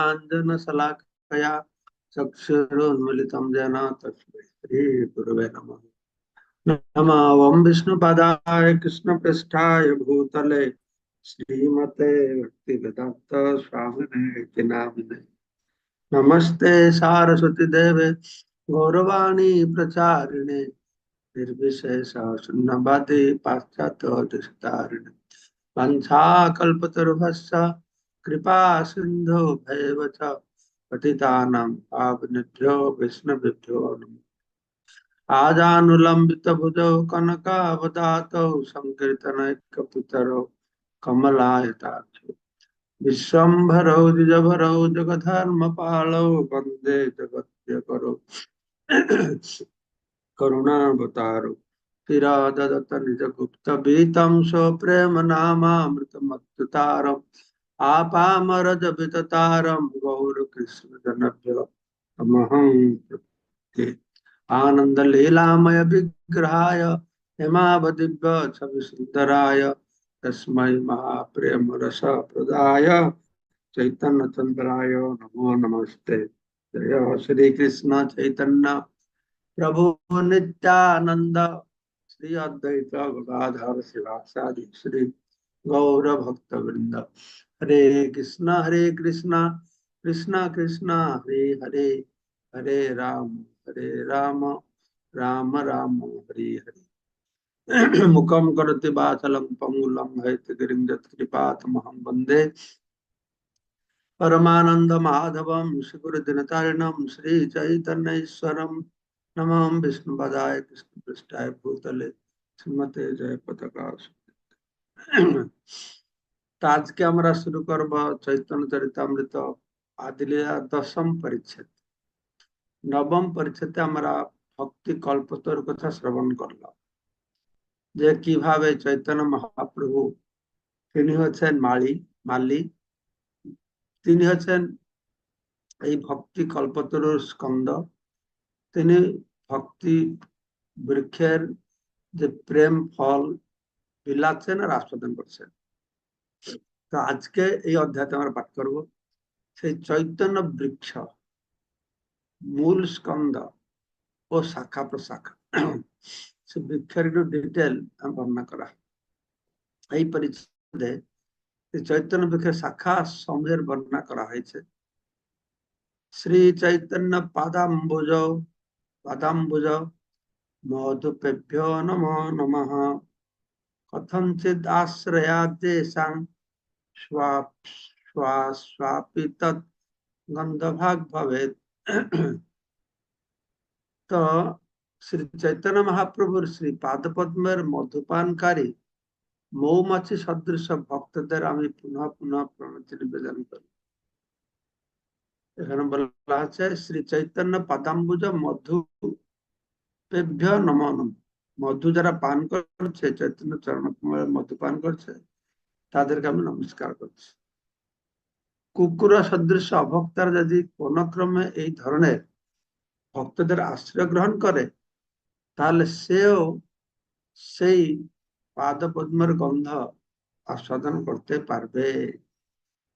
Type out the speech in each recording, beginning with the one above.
काञ्चनशलाकया चक्षुरोन्मिलितं जना विष्णुपदाय कृष्णपृष्ठाय भूतले श्रीमते नमस्ते गौरवाणी प्रचारिणे निर्विशेषशून्यवादे पाश्चात्यधिष्ठारिणे वंशाकल्पतरुभश्च कृपा सिन्धु भैव च पतितानां पावनेभ्यो वैष्णवेभ्यो नमः। आजानुलम्बितभुजौ कनकावदातौ सङ्कीर्तनैकपितरौ कमलायताक्षौ विश्वम्भरौ द्विजभरौ जगधर्मपालौ वंदे जगत्यकरौ करुणावतारौ तिराददत निजगुप्तभीतं स्वप्रेम नामामृतमत्तुतारम् आपामरज विततारं गौरकृष्णजनभ्य तमहं प्रपद्ये। आनन्दलीलामय विग्रहाय हेमावदिव्य छविसुन्दराय तस्मै महाप्रेम रस प्रदाय चैतन्यचन्द्राय नमो नमस्ते। जय श्री कृष्ण चैतन्य। प्रभु नित्यानंद श्री अद्वैत गदाधर शिवासादि श्री गौर भक्त वृंद हरे कृष्णा हरे कृष्णा कृष्णा कृष्णा, हरे हरे हरे राम हरे राम राम राम, हरे हरे। मुखम करते बाचलम पंगुलम हृतगिरिंगत्कृपातमहं वंदे। परमानंद माधवम श्री गुरु दिनतारिणम श्री चैतन्यश्वरम नमः। विष्णुपदाय कृष्ण पृष्ठाय, भूतले, श्रीमते जय पताका তো আজকে আমরা শুরু করব চৈতন্য চরিতামৃত আদিলীলা দশম পরিচ্ছেদ। নবম পরিচ্ছেদে আমরা ভক্তি কল্পতর কথা শ্রবণ করলাম, যে কীভাবে চৈতন্য মহাপ্রভু তিনি হচ্ছেন মালি মালি তিনি হচ্ছেন এই ভক্তি কল্পতরুর স্কন্দ। তিনি ভক্তি বৃক্ষের যে প্রেম, ফল বিলাচ্ছেন আর আস্বাদন করছেন। তো আজকে এই অধ্যায়তে আমরা পাঠ করব। সেই চৈতন্য বৃক্ষ, মূল স্কন্দ ও শাখা প্রশাখা। সে বৃক্ষের ডিটেল বর্ণনা করা। এই পরিচ্ছেদে চৈতন্য বৃক্ষের শাখা সমূহের বর্ণনা করা হয়েছে। শ্রী চৈতন্য পাদাম্বুজ পাদাম্বুজ মধুপেভ্য নম নম। কথঞ্চিদ আশ্রয়াদেশাং স্বাপি তৎ গন্ধভাগ ভবেত তো শ্রী চৈতন্য মহাপ্রভুর শ্রী পাদপদ্মের মধুপানকারী মৌমাছি সদৃশ ভক্তদের আমি পুনঃ পুনঃ প্রণতি নিবেদন করি এখানে বলা আছে শ্রী চৈতন্য পাদাম্বুজ মধু পেভ্য নম মধু যারা পান করছে, চৈতন্য চরণ মধু পান করছে, তাদেরকে আমি নমস্কার করছি। কুকুর সদৃশ অভক্তার যদি কোন ক্রমে এই ধরনের ভক্তদের আশ্রয় গ্রহণ করে, তাহলে সেও সেই পাদ পদ্মের গন্ধ আস্বাদন করতে পারবে।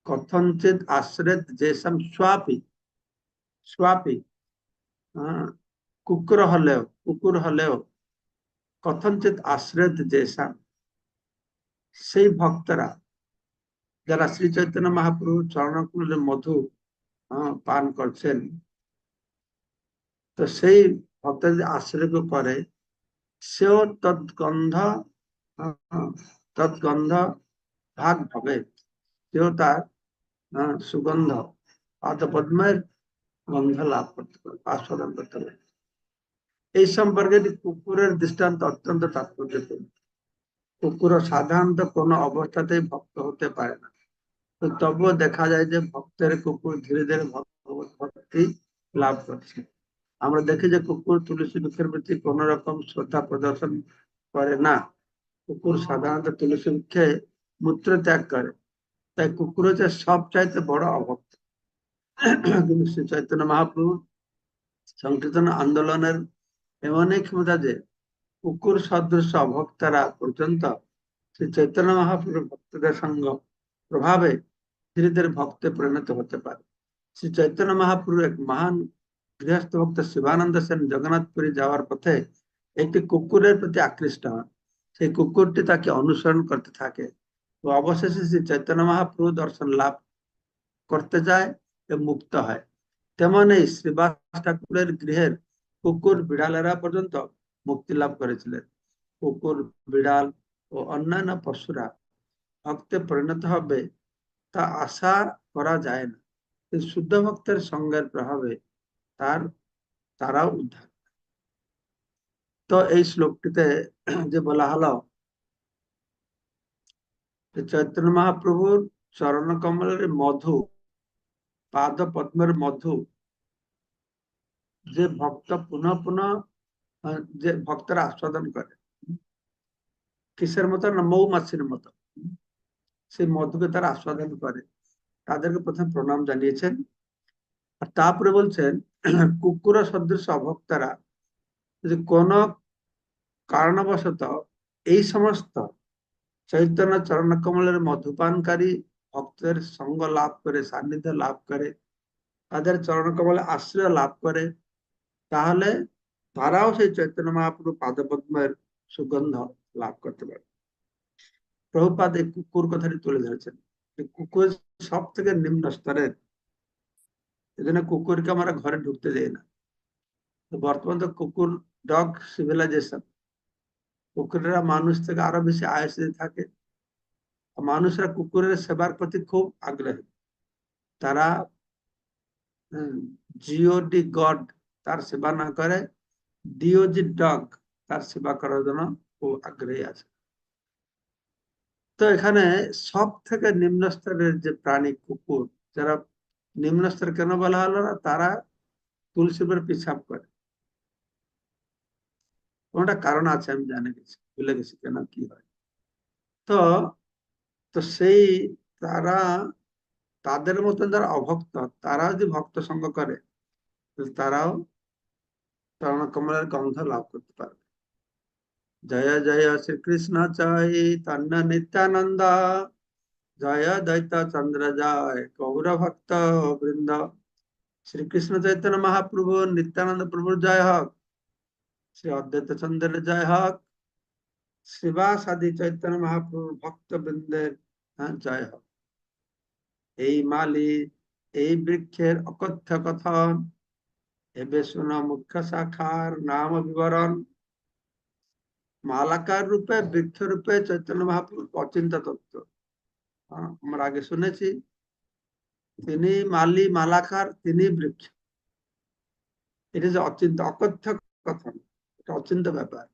কথঞ্চিত আশ্রয় যেসব স্বাপী স্বাপী কুকুর হলেও কুকুর হলেও কথঞ্চিত আশ্রয় যেসা সেই ভক্তরা যারা শ্রী চৈতন্য মহাপ্রভু চরণকুলের মধু পান করছেন তো সেই ভক্ত যদি আশ্রয় করে সেও তৎগন্ধ তৎগন্ধ ভাগ হবে সেও তার সুগন্ধ পাদপদ্মের গন্ধ লাভ করতে পারবে আস্বাদন করতে পারবে এই সম্পর্কে কুকুরের দৃষ্টান্ত অত্যন্ত তাৎপর্যপূর্ণ। কুকুর সাধারণত কোনো অবস্থাতেই ভক্ত হতে পারে না। তবুও দেখা যায় যে ভক্তের কুকুর ধীরে ধীরে ভক্তি লাভ করছে। আমরা দেখি যে কুকুর তুলসী বৃক্ষের প্রতি কোন রকম শ্রদ্ধা প্রদর্শন করে না। কুকুর সাধারণত তুলসী বৃক্ষে মূত্র ত্যাগ করে। তাই কুকুর হচ্ছে সব চাইতে বড় অভক্ত। কিন্তু শ্রী চৈতন্য মহাপ্রভু সংকীর্তন আন্দোলনের এমনই ক্ষমতা যে কুকুর সদৃশ অভক্তারা পর্যন্ত শ্রী চৈতন্য মহাপ্রভুর ভক্তদের সঙ্গ প্রভাবে ধীরে ধীরে ভক্তে পরিণত হতে পারে। শ্রী চৈতন্য মহাপ্রভু এক মহান গৃহস্থ ভক্ত শিবানন্দ সেন জগন্নাথপুরী যাওয়ার পথে একটি কুকুরের প্রতি আকৃষ্ট হন। সেই কুকুরটি তাকে অনুসরণ করতে থাকে ও অবশেষে শ্রী চৈতন্য মহাপ্রভু দর্শন লাভ করতে যায় মুক্ত হয়। তেমন এই শ্রীবাস ঠাকুরের গৃহের কুকুর, বিড়ালেরা পর্যন্ত মুক্তি লাভ করেছিলেন। কুকুর, বিড়াল ও অন্যান্য পশুরা ভক্তে পরিণত হবে তা আশা করা যায় না। শুদ্ধ ভক্তের সঙ্গের প্রভাবে তার, তারাও উদ্ধার তো এই শ্লোকটিতে যে বলা হলো চৈতন্য মহাপ্রভুর চরণ কমলের মধু পাদ পদ্মের মধু যে ভক্ত পুনঃ পুনঃ যে ভক্তরা আস্বাদন করে, কিসের মতো না মৌমাছির মতো, সেই মধুকে তারা আস্বাদন করে। তাদেরকে প্রথমে প্রণাম জানিয়েছেন। আর তারপরে বলছেন, কুকুর সদৃশ অভক্তারা যদি কোন কারণবশত এই সমস্ত চৈতন্য চরণ কমলের মধুপানকারী ভক্তের সঙ্গ লাভ করে, সান্নিধ্য লাভ করে, তাদের চরণ কমলে আশ্রয় লাভ করে তাহলে তারাও সেই চৈতন্য মহাপ্রভু পাদপদ্মের সুগন্ধ লাভ করতে পারে। প্রভুপাদ এই কুকুর কথাটি তুলে ধরেছেন কুকুর সব থেকে নিম্ন স্তরের। এই জন্য কুকুরকে আমরা ঘরে ঢুকতে দেই না। বর্তমান তো কুকুর, ডগ সিভিলাইজেশন কুকুরেরা মানুষ থেকে আরও বেশি আয়সে থাকে। মানুষরা কুকুরের সেবার প্রতি খুব আগ্রহী। তারা জিওডি গড তার সেবা না করে ডিওজি ডগ, তার সেবা করার জন্য খুব আগ্রহী আছে। তো এখানে সব থেকে নিম্ন স্তরের যে প্রাণী কুকুর, যারা নিম্ন স্তর কেন বলা হলো না, তারা তুলসীর পিছাব করে। কোনটা কারণ আছে আমি জানে গেছি, ভুলে গেছি কেন, কি হয়। তো তো সেই তারা, তাদের মতন যারা অভক্ত, তারা যদি ভক্ত সঙ্গ করে তারাও চরণ কমলের গন্ধ লাভ করতে পারবে। জয় জয় শ্রীকৃষ্ণ জয় তন্ন নিত্যানন্দ, জয় দৈত চন্দ্র জয় গৌর ভক্ত বৃন্দ। শ্রীকৃষ্ণ চৈতন্য মহাপ্রভু, নিত্যানন্দ প্রভুর জয় হক। শ্রী অদ্বৈত চন্দ্রের জয় হক। শ্রীবাস আদি চৈতন্য মহাপ্রভুর ভক্ত বৃন্দের জয় হোক। এই মালি, এই বৃক্ষের অকথ্য কথন এবে শুন মুখ্য শাখার নাম বিবরণ মালাকার রূপে বৃক্ষ রূপে চৈতন্য মহাপ্রভু অচিন্ত তত্ত্ব। আমরা আগে শুনেছি, তিনি মালি, মালাকার, তিনি বৃক্ষ। এটা যে অচিন্ত, অকথ্য কথন এটা অচিন্ত ব্যাপার।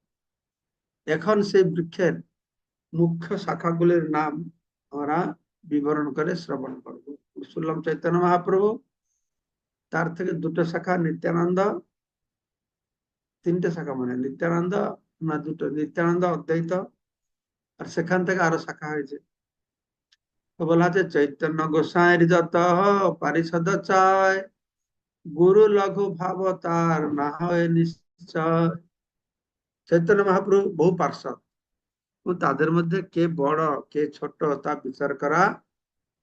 এখন সেই বৃক্ষের মুখ্য শাখাগুলির নাম আমরা বিবরণ করে শ্রবণ করব। শুনলাম চৈতন্য মহাপ্রভু তার থেকে দুটো শাখা নিত্যানন্দ, তিনটে শাখা মানে নিত্যানন্দ না দুটো, নিত্যানন্দ অদ্বৈত, আর সেখান থেকে আরও শাখা হয়েছে। তো বলা আছে চৈতন্য গোসাইয়ের যত পারিষদ চায়, গুরু লঘু ভাব তার না হয় নিশ্চয়। চৈতন্য মহাপ্রভু বহু পার্শ্বদ। তাদের মধ্যে কে বড়, কে ছোট, তা বিচার করা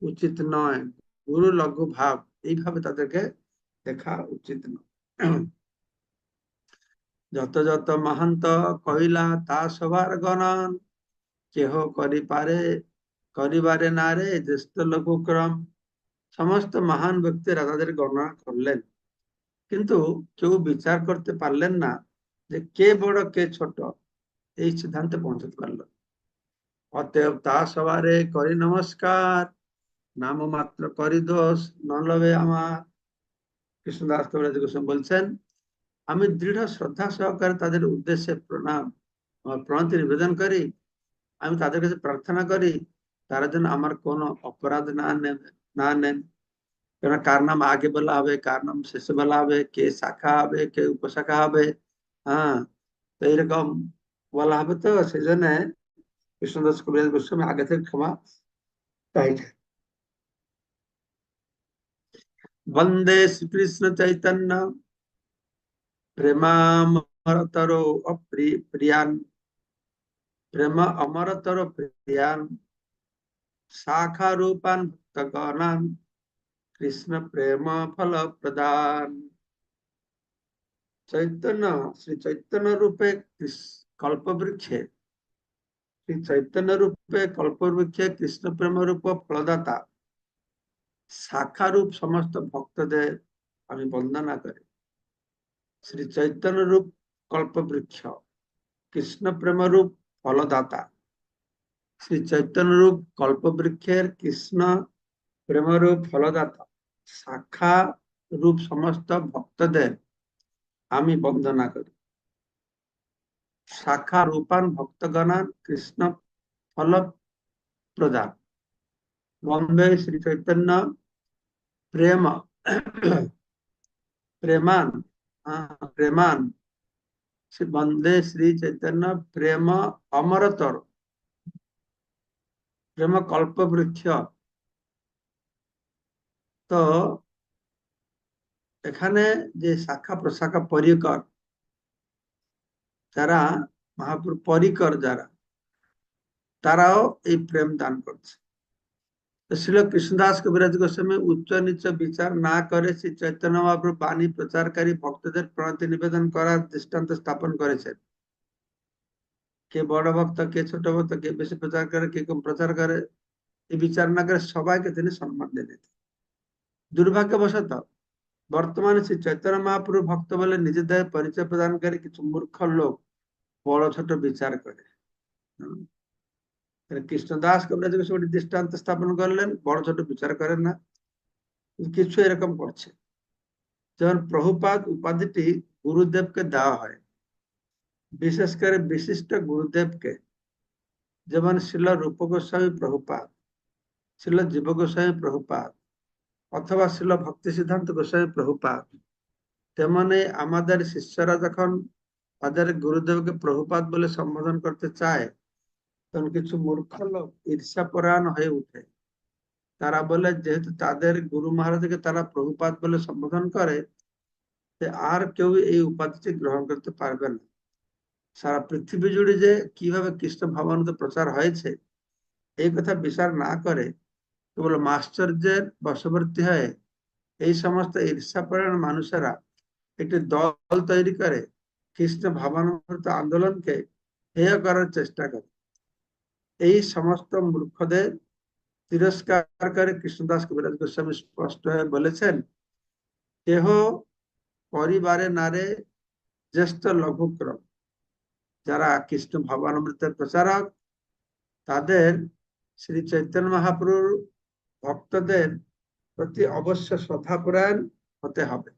উচিত নয়। গুরু লঘু ভাব, এইভাবে তাদেরকে দেখা উচিত যত যত মহান্ত কহিলা, তা সবার গণন। কেহ করিপারে করিবারে না রে, জ্যেষ্ঠ লঘুক্রম সমস্ত মহান ব্যক্তিরা তাদের গণনা করলেন। কিন্তু কেউ বিচার করতে পারলেন না যে কে বড়, কে ছোট। এই সিদ্ধান্তে পৌঁছতে পারল। অতএব তা সবারে করি নমস্কার। নাম মাত্র করি দোষ, নলবে আমার। কৃষ্ণদাস কবিরাজ গোস্বামী বলছেন, আমি দৃঢ় শ্রদ্ধা সহকারে তাদের উদ্দেশ্যে প্রণাম প্রণতি নিবেদন করি। আমি তাদের কাছে প্রার্থনা করি, তারা যেন আমার কোনো অপরাধ না নেন না নেন। কেন কার নাম আগে বলা হবে, কার নাম শেষে বলা হবে, কে শাখা হবে, কে উপশাখা হবে হ্যাঁ তো এইরকম বলা হবে তো, সেই জন্য কৃষ্ণদাস কবিরাজ গোস্বামী আগে থেকে ক্ষমা চাইছে বন্দে শ্রীকৃষ্ণ চৈতন্য প্রেমামরতর প্রিয়ান প্রেম অমরতর প্রিয়ান শাখা রূপান ভক্তগণান কৃষ্ণ প্রেম ফল প্রদান চৈতন্য শ্রী চৈতন্য রূপে কল্পবৃক্ষে শ্রী চৈতন্য রূপে কল্পবৃক্ষে কৃষ্ণ প্রেম রূপ ফলদাতা শাখা রূপ সমস্ত ভক্তদের আমি বন্দনা করি। শ্রী চৈতন্য রূপ কল্পবৃক্ষ কৃষ্ণ প্রেম রূপ ফলদাতা। শ্রী চৈতন্য রূপ কল্পবৃক্ষের কৃষ্ণ প্রেমরূপ ফলদাতা শাখা রূপ সমস্ত ভক্তদের আমি বন্দনা করি। শাখা রূপান ভক্তগণান কৃষ্ণ ফল প্রদান বন্দে শ্রী চৈতন্য প্রেম প্রেমান প্রেমান বন্দে শ্রী চৈতন্য প্রেম অমরতর প্রেম কল্পবৃক্ষ তো এখানে যে শাখা প্রশাখা পরিকর যারা মহাপুর পরিকর যারা তারাও এই প্রেম দান করছে শিল কৃষ্ণদাস কবিরাজ গোস্বামী উচ্চ নিচ বিচার না করে শ্রী চৈতন্য মহাপুর বাণী প্রচারকারী ভক্তদের প্রণতি নিবেদন করার দৃষ্টান্ত স্থাপন করেছেন। কে বড় ভক্ত, কে ছোট ভক্ত, কে বেশি প্রচার করে, কে কম প্রচার করে এই বিচার না করে সবাইকে তিনি সম্মান দিতেন। দুর্ভাগ্যবশত বর্তমানে শ্রী চৈতন্য মহাপুর ভক্ত বলে নিজেদের পরিচয় প্রদানকারী কিছু মূর্খ লোক বড় ছোট বিচার করে। কৃষ্ণদাস কবিরাজ গোস্বামী দৃষ্টান্ত স্থাপন করলেন, বড় ছোট বিচার করেন না, কিছু এরকম করছে। যেমন প্রভুপাদ উপাধিটি গুরুদেবকে দেওয়া হয়। বিশেষ করে বিশিষ্ট গুরুদেবকে, যেমন শিল রূপ গোস্বামী প্রভুপাদ শিল জীব গোস্বামী প্রভুপাদ, অথবা শিল ভক্তি সিদ্ধান্ত গোস্বামী প্রভুপাদ, তেমনি আমাদের শিষ্যরা যখন তাদের গুরুদেবকে প্রভুপাদ বলে সম্বোধন করতে চায় তখন কিছু মূর্খ লোক ঈর্ষাপরায়ণ হয়ে উঠে। তারা বলে, যেহেতু তাদের গুরু মহারাজকে তারা প্রভুপাত বলে সম্বোধন করে আর কেউ এই উপাধিটি গ্রহণ করতে পারবে না। সারা পৃথিবী জুড়ে যে কীভাবে কৃষ্ণ ভাবানত প্রচার হয়েছে, এই কথা বিচার না করে কেবল মাশ্চর্যের বশবর্তী হয়ে এই সমস্ত ঈর্ষাপরায়ণ মানুষেরা একটি দল তৈরি করে কৃষ্ণ ভাবানুভূত আন্দোলনকে হেয় করার চেষ্টা করে। এই সমস্ত মূর্খদের তিরস্কার করে কৃষ্ণদাস কবিরাজ গোস্বামী স্পষ্ট হয়ে বলেছেন, কেহ পরিবারে নারে জ্যেষ্ঠ লঘুক্রম, যারা কৃষ্ণ ভবানমৃতের প্রচারক, তাদের শ্রী চৈতন্য মহাপ্রুর ভক্তদের প্রতি অবশ্য শ্রদ্ধাপরায়ণ হতে হবে।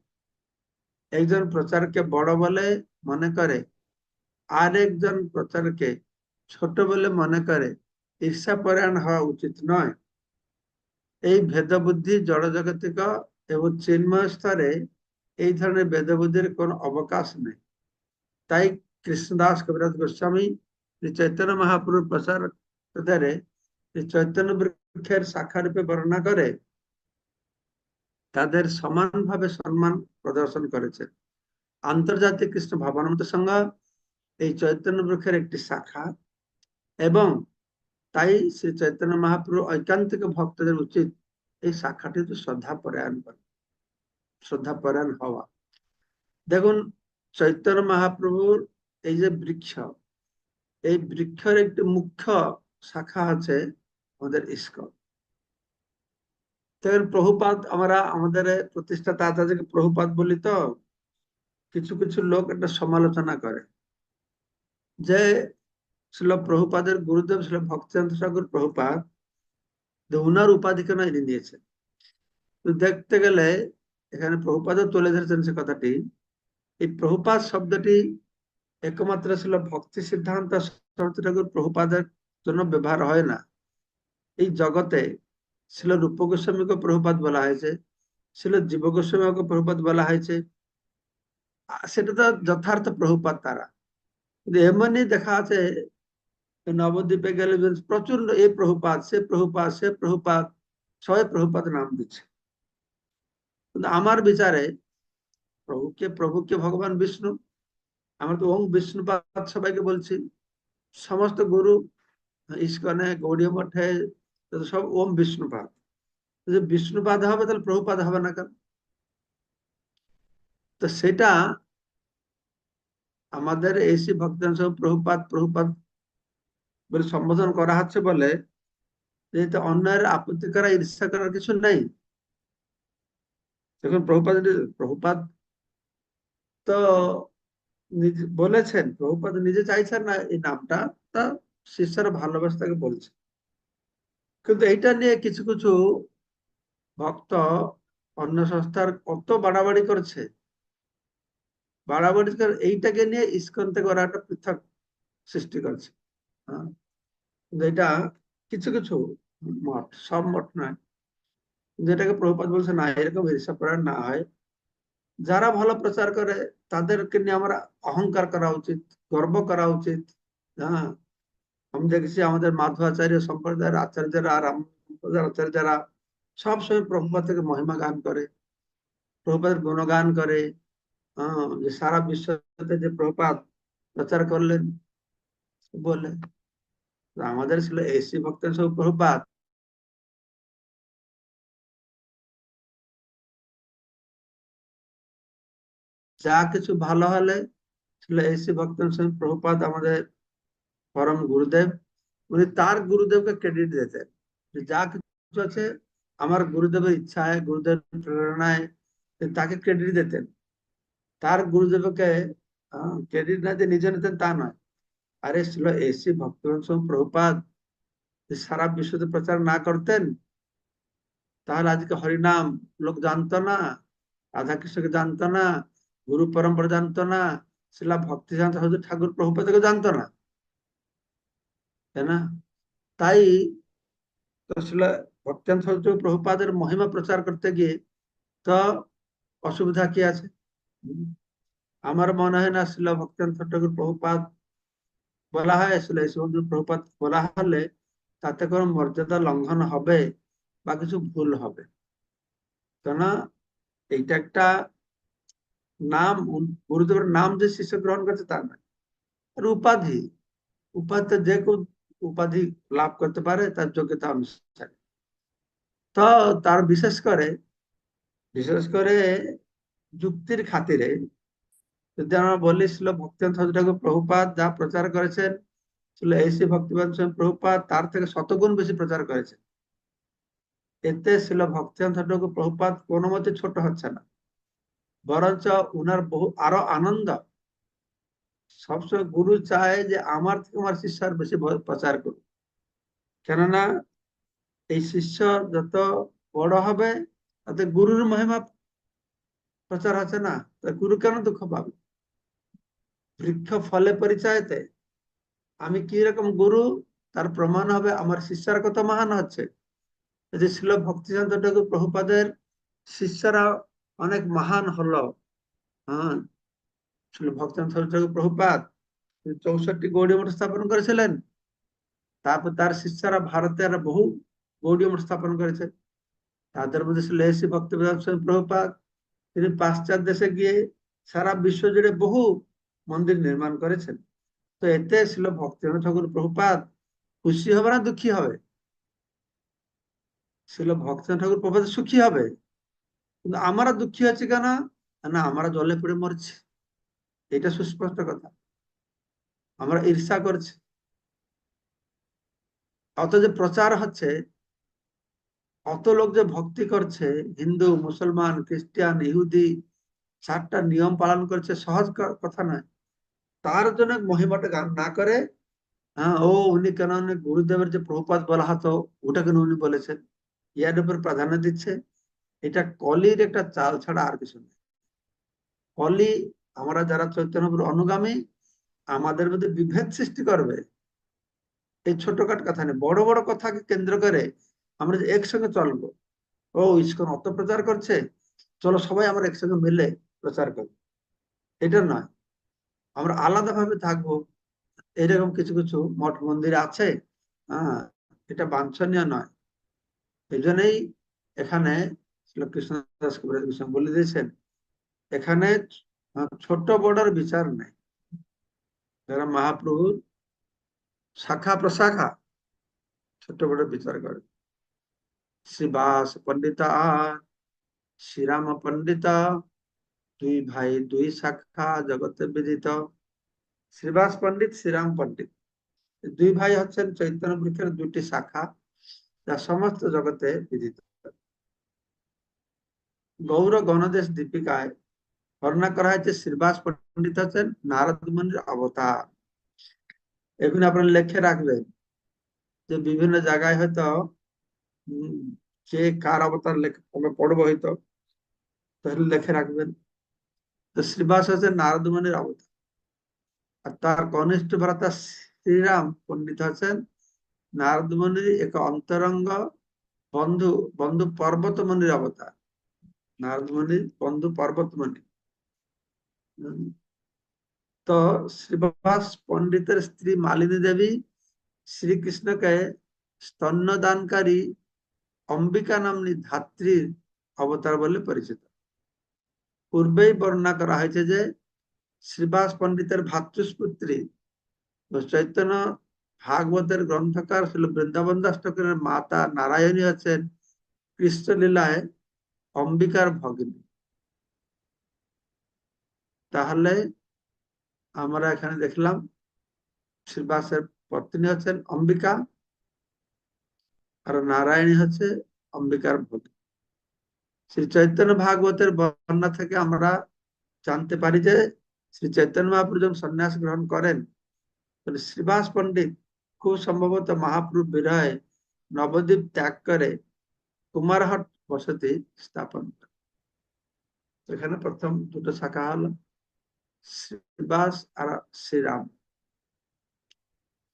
একজন প্রচারকে বড় বলে মনে করে আরেকজন প্রচারকে ছোট বলে মনে করে ঈর্ষাপরায়ণ হওয়া উচিত নয়। এই ভেদ বুদ্ধি জড় জগতিক এবং চিন্ময় স্তরে এই ধরনের ভেদবুদ্ধির কোন অবকাশ নেই। তাই কৃষ্ণদাস কবিরাজ গোস্বামী শ্রী চৈতন্য মহাপুরুর প্রচার চৈতন্য বৃক্ষের শাখা রূপে বর্ণনা করে, তাদের সমানভাবে সম্মান প্রদর্শন করেছে। আন্তর্জাতিক কৃষ্ণ ভাবানন্দ সংঘ এই চৈতন্য বৃক্ষের একটি শাখা। এবং তাই শ্রী চৈতন্য মহাপ্রভু ঐকান্তিক ভক্তদের উচিত এই শাখাটিতে শ্রদ্ধা পরায়ণ করা, শ্রদ্ধা পরায়ণ হওয়া। দেখুন, চৈতন্য মহাপ্রভুর এই যে বৃক্ষ, এই বৃক্ষের একটি মুখ্য শাখা আছে আমাদের ইস্কন। প্রভুপাত আমরা, আমাদের প্রতিষ্ঠাতা আচার্যকে প্রভুপাত বলি তো, কিছু কিছু লোক এটা সমালোচনা করে যে ছিল প্রভুপাদের গুরুদেব ছিল ভক্তিচন্দ্র ঠাকুর প্রভুপাদ উপাধি কেন এনে দিয়েছেন দেখতে গেলে এখানে প্রভুপাদও তুলে ধরেছেন সে কথাটি। এই প্রভুপাদ শব্দটি একমাত্র ছিল ভক্তি সিদ্ধান্ত সরস্বতী ঠাকুর প্রভুপাদের জন্য ব্যবহার হয় না। এই জগতে ছিল রূপ গোস্বামীকে প্রভুপাত বলা হয়েছে ছিল জীব গোস্বামীকে প্রভুপাত বলা হয়েছে। সেটা তো যথার্থ প্রভুপাত তারা কিন্তু এমনই দেখা আছে নবদ্বীপে গেলে প্রচুর এ প্রভুপাত, সে প্রভুপাত সে প্রভুপাত সবাই প্রভুপাত নাম দিচ্ছে। কিন্তু আমার বিচারে প্রভুকে প্রভুকে ভগবান বিষ্ণু, আমরা তো ওম বিষ্ণুপাত সবাইকে বলছি। সমস্ত গুরু, ইস্কনে গৌড়ীয় মঠে সব ওম বিষ্ণুপাত যদি বিষ্ণুপাদ হবে, তাহলে প্রভুপাদ হবে না কেন? তো সেটা আমাদের এসি ভক্তাংশ প্রভুপাত প্রভুপাত বলে সম্বোধন করা হচ্ছে বলে যেহেতু অন্যের আপত্তি করা, ঈর্ষা করার কিছু নেই। যখন প্রভুপাত প্রভুপাত তো বলেছেন প্রভুপাত নিজে চাইছেন না এই নামটা, তা শিষ্যরা ভালোবাসা তাকে বলছে। কিন্তু এইটা নিয়ে কিছু কিছু ভক্ত অন্য সংস্থার কত বাড়াবাড়ি করছে। বাড়াবাড়ি করে, এইটাকে নিয়ে ইস্কন থেকে ওরা একটা পৃথক সৃষ্টি করছে। হ্যাঁ এটা কিছু কিছু মঠ, সব মঠ নয়। যেটাকে প্রভুপাত বলছে, না, এরকম হিসাব করা না হয় যারা ভালো প্রচার করে, তাদেরকে নিয়ে আমরা অহংকার করা উচিত, গর্ব করা উচিত। হ্যাঁ আমি দেখেছি আমাদের মাধবাচার্য সম্প্রদায়ের আচার্যরা আর আচার্য যারা সবসময় প্রভুপাত থেকে মহিমা গান করে, প্রভুপাতের গুণগান করে। হ্যাঁ যে সারা বিশ্বতে যে প্রপাত প্রচার করলেন, বলে আমাদের ছিল এসি ভক্তের সব যা কিছু ভালো হলে ছিল এসি সঙ্গে প্রভুপাত আমাদের পরম গুরুদেব। উনি তার গুরুদেবকে ক্রেডিট দিতেন। যা কিছু আছে আমার গুরুদেবের ইচ্ছায় গুরুদেব প্রেরণায় তাকে ক্রেডিট দিতেন। তার গুরুদেবকে ক্রেডিট না দিয়ে নিজে নিতেন তা নয়। আরে ছিল এসি ভক্তবংশ প্রভুপাদ সারা বিশ্বতে প্রচার না করতেন, তাহলে আজকে হরিনাম লোক জানতো না রাধা কৃষ্ণকে জানতো না, গুরু পরম্পরা জানতো না, শিলা ভক্তি হয়তো ঠাকুর প্রভুপাদকে জানতো না। তাই না? তাই শিলা ভক্তান্ত প্রভুপাদের মহিমা প্রচার করতে গিয়ে তো অসুবিধা কি আছে? আমার মনে হয় না শিল ভক্তান্ত ঠাকুর প্রভুপাত বলা হয় আসলে প্রভুপাত বলা হলে তাতে কোনো মর্যাদা লঙ্ঘন হবে বা কিছু ভুল হবে। কেন এইটা একটা নাম গুরুদেবের নাম যে শিষ্য গ্রহণ করছে তা নয় আর উপাধি উপাধি যে কেউ উপাধি লাভ করতে পারে তার যোগ্যতা অনুসারে তো তার বিশেষ করে বিশেষ করে যুক্তির খাতিরে বলি ছিল ভক্তান্ত ঠাকুর প্রভুপাত যা প্রচার করেছেন, ছিল এসি ভক্তিবান স্বামী প্রভুপাত, তার থেকে শতগুণ বেশি প্রচার করেছেন। এতে ছিল ভক্তান্ত ঠাকুর প্রভুপাত কোনো মতে ছোট হচ্ছে না। বরঞ্চ উনার বহু, আরও আনন্দ। সবসময় গুরু চায় যে আমার থেকে আমার শিষ্যর বেশি প্রচার করুক। কেননা এই শিষ্য যত বড় হবে, তাতে গুরুর মহিমা প্রচার হচ্ছে না গুরু কেন দুঃখ পাবে? বৃক্ষ ফলে পরিচয়তে আমি কি রকম গুরু? তার প্রমাণ হবে আমার শিষ্যরা কত মহান হচ্ছে। যে শিল ভক্তিচন্দ্র ঠাকুর প্রভুপাদের শিষ্যরা অনেক মহান হলো হ্যাঁ? শিল ভক্তিচন্দ্র ঠাকুর প্রভুপাদ চৌষট্টি গৌড়ী মঠ স্থাপন করেছিলেন। তারপর তার শিষ্যরা ভারতের বহু গৌড়ী মঠ স্থাপন করেছে। তাদের মধ্যে ছিল এসি স্বামী প্রভুপাদ। তিনি পাশ্চাত্য দেশে গিয়ে সারা বিশ্ব জুড়ে বহু মন্দির নির্মাণ করেছেন। তো এতে ছিল ভক্তিনাথ ঠাকুর প্রভুপাত। খুশি হবে না দুঃখী হবে? ছিল ভক্তিনাথ ঠাকুর প্রভুপাত সুখী হবে? কিন্তু আমরা দুঃখী আছি কেন? না, আমরা জলে পড়ে মরছি। এটা সুস্পষ্ট কথা। আমরা ঈর্ষা করছি। অত যে প্রচার হচ্ছে, অত লোক যে ভক্তি করছে, হিন্দু, মুসলমান, খ্রিস্টান, ইহুদি, চারটা নিয়ম পালন করছে, সহজ কথা নয়। তার জন্য মহিমাটা গান না করে হ্যাঁ ও উনি কেন উনি গুরুদেবের যে প্রভুপাত বলা হতো, ওটা কেন উনি বলেছেন? ইয়ার উপর প্রাধান্য দিচ্ছে। এটা কলির একটা চাল ছাড়া আর কিছু নেই কলি আমরা যারা চৈতন্যপুর অনুগামী, আমাদের মধ্যে বিভেদ সৃষ্টি করবে। এই ছোটখাট কথা নেই বড় বড় কথাকে কেন্দ্র করে আমরা যে একসঙ্গে চলবো। ও, ইস্কন অত প্রচার করছে। চলো সবাই আমরা একসঙ্গে মিলে প্রচার করি। এটা নয়। আমরা আলাদাভাবে থাকব। এরকম কিছু কিছু মঠ মন্দির আছে। হ্যাঁ এটা বাঞ্ছনীয় নয়। এই জন্যই এখানে কৃষ্ণদাস কৃষ্ণ বলে দিয়েছেন, এখানে ছোট বড়র বিচার নেই। যারা মহাপ্রভুর শাখা প্রশাখা ছোট বড় বিচার করে। শ্রীবাস পণ্ডিত, শ্রীরাম পণ্ডিত দুই ভাই, দুই শাখা জগতে বিদিত। শ্রীবাস পণ্ডিত, শ্রীরাম পণ্ডিত। দুই ভাই হচ্ছেন চৈতন্য বৃক্ষের দুটি শাখা, যা সমস্ত জগতে বিদিত। গৌর গণদেশ দীপিকায় বর্ণনা করা হয়েছে, শ্রীবাস পণ্ডিত হচ্ছেন নারদ মুনির অবতার। এখানে আপনারা লেখে রাখবেন যে বিভিন্ন জায়গায় হয়তো কে কার অবতার লেখা আমরা পড়ব হয়তো, তাহলে লেখে রাখবেন। তো শ্রীবাস হচ্ছেন নারদ মুনির অবতার। আর তার কনিষ্ঠ ভ্রাতা শ্রীরাম পণ্ডিত হচ্ছেন নারদ মুনির এক অন্তরঙ্গ বন্ধু বন্ধু পর্বত মুনির অবতার। নারদ মুনির বন্ধু পর্বত উম, তো শ্রীবাস পণ্ডিতের স্ত্রী মালিনী দেবী শ্রীকৃষ্ণকে স্তন্যদানকারী অম্বিকা নামনী ধাত্রীর অবতার বলে পরিচিত। পূর্বেই বর্ণনা করা হয়েছে যে শ্রীবাস পণ্ডিতের ভাতৃস্পুত্রী চৈতন্য ভাগবতের গ্রন্থকার ছিল বৃন্দাবন দাস ঠাকুরের মাতা নারায়ণী হচ্ছেন কৃষ্ণলীলায় অম্বিকার ভগিনী। তাহলে আমরা এখানে দেখলাম শ্রীবাসের পত্নী হচ্ছেন অম্বিকা আর নারায়ণী হচ্ছে অম্বিকার ভগিনী। শ্রী চৈতন্য ভাগবতের বর্ণনা থেকে আমরা জানতে পারি যে শ্রী চৈতন্য মহাপ্রভু যখন সন্ন্যাস গ্রহণ করেন শ্রীবাস পণ্ডিত খুব সম্ভবত মহাপ্রভু বিরহে নবদ্বীপ ত্যাগ করে কুমারহাট বসতি স্থাপন এখানে প্রথম দুটো শাখা হল শ্রীবাস আর শ্রীরাম।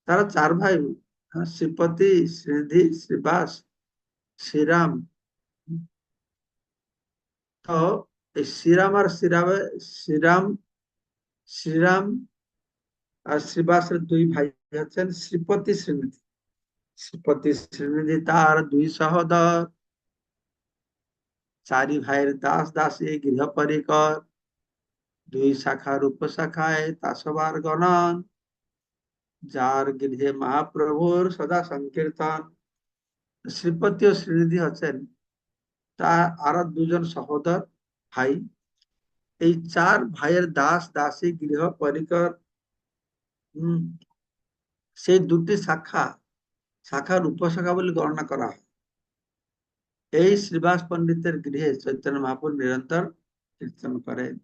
তারা চার ভাই হ্যাঁ, শ্রীপতি শ্রীনিধি শ্রীবাস শ্রীরাম এই শ্রীরাম আর শ্রীরামে, শ্রীরাম শ্রীরাম আর শ্রীবাসের দুই ভাই হচ্ছেন শ্রীপতি শ্রীনিধি। শ্রীপতি শ্রীনিধি তার দুই সহোদর। চারি ভাইয়ের দাস দাসী গৃহ পরিকর দুই শাখার উপশাখায় তা সবার গণন। যার গৃহে মহাপ্রভুর সদা সংকীর্তন। শ্রীপতি ও শ্রীনিধি হচ্ছেন তার আরও দুজন সহোদর ভাই। এই চার ভাইয়ের দাস, দাসী, গৃহ, পরিকর হম সেই দুটি শাখা, শাখার উপশাখা বলে গণনা করা হয়। এই শ্রীবাস পণ্ডিতের গৃহে চৈতন্য মহাপুর নিরন্তর কীর্তন করেন।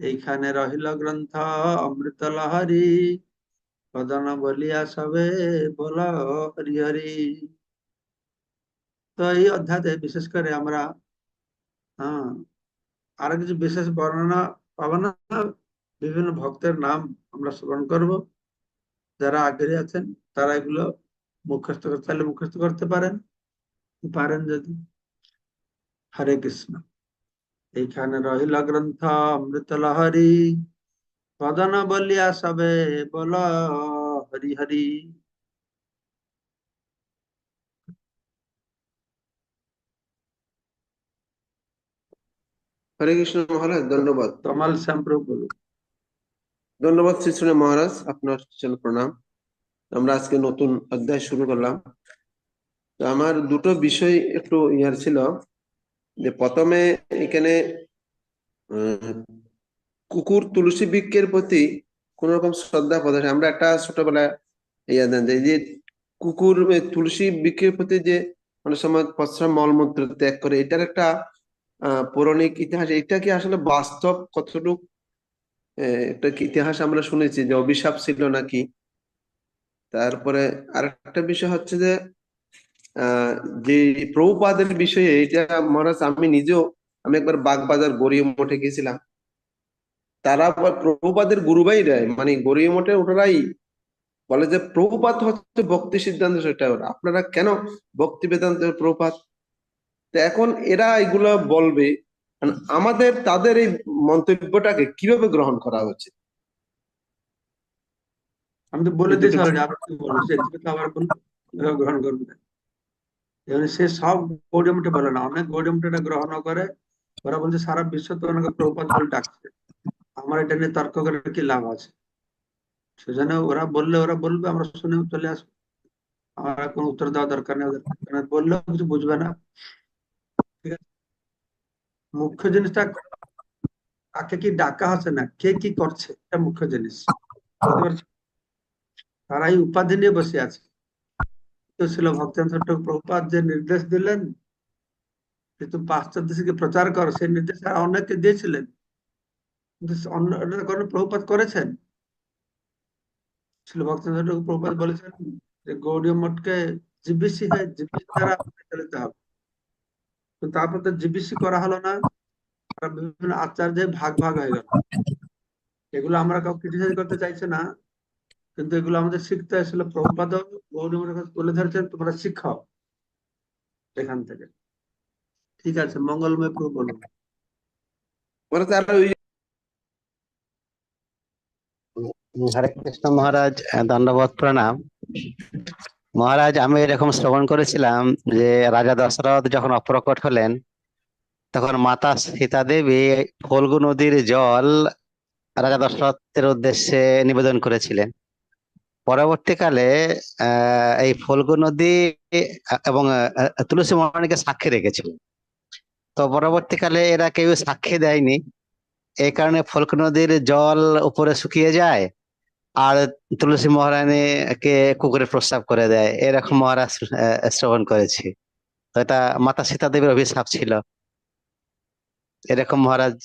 এইখানে রহিল গ্রন্থ, অমৃত লহরী, বদন বলিয়া সবে বল হরি হরি। তো এই অধ্যায়ে বিশেষ করে আমরা হ্যাঁ আরও কিছু বিশেষ বর্ণনা পাবো না। বিভিন্ন ভক্তের নাম আমরা স্মরণ করব। যারা আগ্রহী আছেন, তারা এগুলো মুখস্থ করতে চাইলে মুখস্থ করতে পারেন। পারেন যদি। হরে কৃষ্ণ। এইখানে রহিল গ্রন্থ অমৃত লহরী বদন বলিয়া সবে বল, হরি হরি। হরে কৃষ্ণ মহারাজ ধন্যবাদ। কমল শ্যামপ্রভু। বলুন ধন্যবাদ শ্রী শুনে মহারাজ আপনার জন্য প্রণাম। আমরা আজকে নতুন অধ্যায় শুরু করলাম। তো আমার দুটো বিষয় একটু ইয়ার ছিল। যে প্রথমে এখানে কুকুর তুলসী বৃক্ষের প্রতি কোন রকম শ্রদ্ধা প্রদর্শন। আমরা একটা ছোটবেলায় ইয়া দেন যে কুকুর তুলসী বৃক্ষের প্রতি যে অনেক সময় পশ্রাম মলমূত্র ত্যাগ করে এটার একটা পৌরাণিক ইতিহাস, এটা কি আসলে বাস্তব কতটুকু? একটা ইতিহাস আমরা শুনেছি যে অভিশাপ ছিল নাকি? তারপরে আরেকটা বিষয় হচ্ছে যে যে প্রভুপাদের বিষয়ে এটা মহারাজ, আমি নিজেও, আমি একবার বাগবাজার গড়িয়া মঠে গেছিলাম। তারা প্রভুপাদের গুরুভাই দেয় মানে গড়িয়া মঠে ওটারাই বলে যে প্রভুপাত হচ্ছে ভক্তি সিদ্ধান্ত, সেটা ওরা। আপনারা কেন ভক্তি বেদান্তের প্রভুপাত? তো এখন এরা এগুলো বলবে মানে আমাদের তাদের এই মন্তব্যটাকে কীভাবে গ্রহণ করা উচিত? আমি তো বলে দিয়েছি আবার কোন গ্রহণ করবে না। সে সব গৌড়িমঠে বলে না অনেক গৌড়িমঠে গ্রহণ করে ওরা বলছে সারা বিশ্ব তো ওনাকে প্রভুপাত বলে ডাকছে। আমার এটা নিয়ে তর্ক করে কি লাভ আছে? সেজন্য ওরা বললে ওরা বলবে আমরা শুনে চলে আসব। আমার আর কোনো উত্তর দেওয়া দরকার নেই ওদের বললেও কিছু বুঝবে না। মুখ্য জিনিসটা কাকে কি ডাকা হচ্ছে না, কে কি করছে, এটা মুখ্য জিনিস। তারা এই উপাধি নিয়ে বসে আছে। তো ছিল ভক্তান্ত প্রভুপাদ যে নির্দেশ দিলেন যে তুমি পাশ্চাত্য দেশকে প্রচার করো, সেই নির্দেশ আর অনেককে দিয়েছিলেন। অন্য প্রভুপাত করেছেন? ছিল ভক্তান্ত প্রভুপাত বলেছেন যে গৌড়ীয় মঠকে জিবিসি হয় জিবিসি দ্বারা আমাদের চালিতে হবে। কিন্তু তারপর তো জিবিসি করা হলো না। বিভিন্ন আচার্যে ভাগ ভাগ হয়ে গেল। এগুলো আমরা কাউ ক্রিটিসাইজ করতে চাইছে না, কিন্তু এগুলো আমাদের শিখতে আসলে প্রভুপাদ গৌরী কাছে তুলে ধরেছেন, তোমরা শিখাও এখান থেকে। ঠিক আছে, মঙ্গলময় প্রভু বলুন। হরে কৃষ্ণ মহারাজ দণ্ডবোধ প্রণাম। মহারাজ, আমি এরকম শ্রবণ করেছিলাম যে রাজা দশরথ যখন অপ্রকট হলেন, তখন মাতা সীতা দেবী ফল্গু নদীর জল রাজা দশরথের উদ্দেশ্যে নিবেদন করেছিলেন। পরবর্তীকালে এই ফল্গু নদী এবং তুলসী মহারানীকে সাক্ষী রেখেছিলেন তো পরবর্তীকালে এরা কেউ সাক্ষী দেয়নি। এই কারণে ফল্গু নদীর জল উপরে শুকিয়ে যায়। আর তুলসী মহারানীকে কুকুরে প্রস্রাব করে দেয়। এরকম মহারাজ শ্রবণ করেছি। তো এটা মাতা সীতা দেবীর অভিশাপ ছিল। এরকম মহারাজ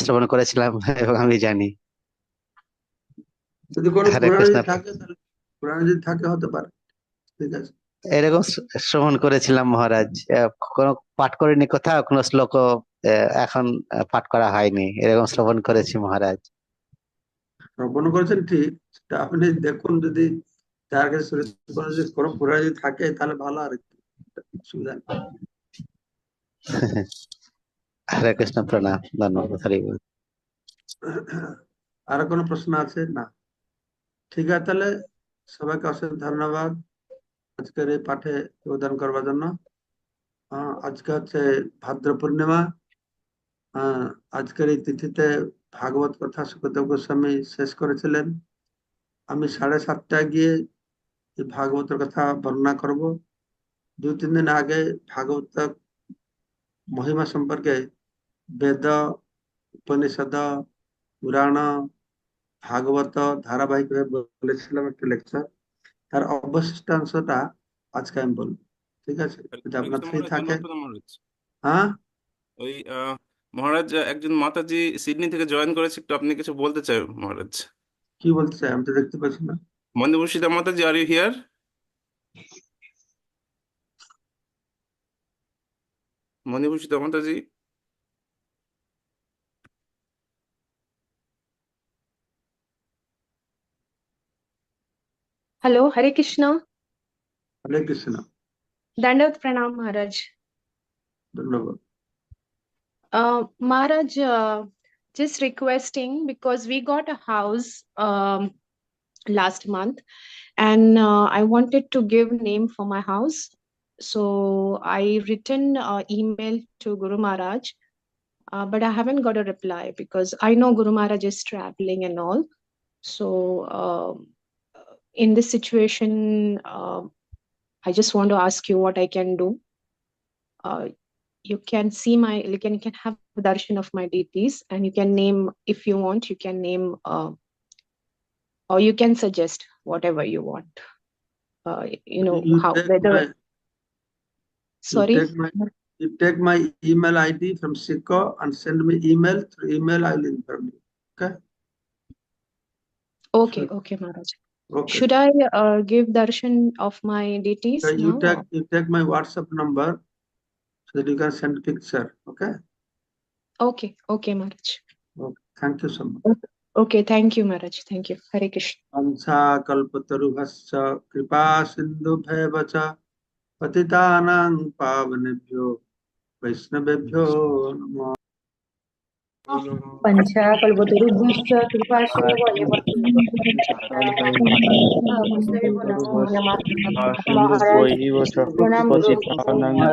শ্রবণ করেছিলাম এবং আমি জানি। যদি কোনো হরে পুরাণ কৃষ্ণ। যদি থাকে তাহলে পুরাণ যদি থাকে হতে পারে। ঠিক আছে। এরকম শ্রবণ করেছিলাম মহারাজ। কোনো পাঠ করিনি কোথাও কোনো শ্লোক এখন পাঠ করা হয়নি। এরকম শ্রবণ করেছি মহারাজ। শ্রবণ করেছেন ঠিক। সেটা আপনি দেখুন যদি তার কাছে শুনে কোনো যদি থাকে তাহলে ভালো আর কি অসুবিধা হরে কৃষ্ণ প্রণাম। ধন্যবাদ হরি আর কোনো প্রশ্ন আছে? না। ঠিক আছে তাহলে সবাইকে অশেষ ধন্যবাদ আজকের এই পাঠে যোগদান করবার জন্য। আজকে হচ্ছে ভাদ্র পূর্ণিমা। আজকের এই তিথিতে ভাগবত কথা সুখদেব গোস্বামী শেষ করেছিলেন। আমি সাড়ে সাতটায় গিয়ে এই ভাগবতের কথা বর্ণনা করব। দুই তিন দিন আগে ভাগবত মহিমা সম্পর্কে বেদ উপনিষদ পুরাণ ভাগবত ধারাবাহিকভাবে বলেছিলাম একটা লেকচার তার অবশিষ্টাংশটা আজকে আমি বলব। ঠিক আছে? যদি আপনার ফ্রি থাকে। হ্যাঁ? ওই মহারাজ একজন মাতাজি সিডনি থেকে জয়েন করেছে একটু আপনি কিছু বলতে চাই মহারাজ? কি বলতে চাই? আমি তো দেখতে পাচ্ছি না। মন্দিরভূষিতা মাতাজি are you here মন্দিরভূষিতা Mataji? Hello, Hare Krishna. Hare Krishna Dandavat Pranam Maharaj. ধন্যবাদ Uh, Maharaj, uh, just requesting because we got a house um, last month and uh, I wanted to give name for my house. So I written uh, email to Guru Maharaj, uh, but I haven't got a reply because I know Guru Maharaj is traveling and all. So um, in this situation, uh, I just want to ask you what I can do. You can see my you can, you can have darshan of my deities and you can name if you want you can name uh, or you can suggest whatever you want. Uh, you know You how whether my- you sorry? take my you take my email ID from Siko and send me email. Through email I will inform you. Okay? Okay maharaj. Okay. Should i uh, give darshan of my deities So you now take you take my WhatsApp number so that you can send picture okay okay okay maharaj okay thank you so much okay thank you maharaj thank you hare krishna वंशा कल्पतरुभश्च kripa sindhu च patitanang pavanebhyo vaishnavebhyo नमो पञ्चाकल्पतुरुभ्यश्च कृपाश्रयवर्तिनम्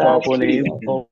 पापोनैः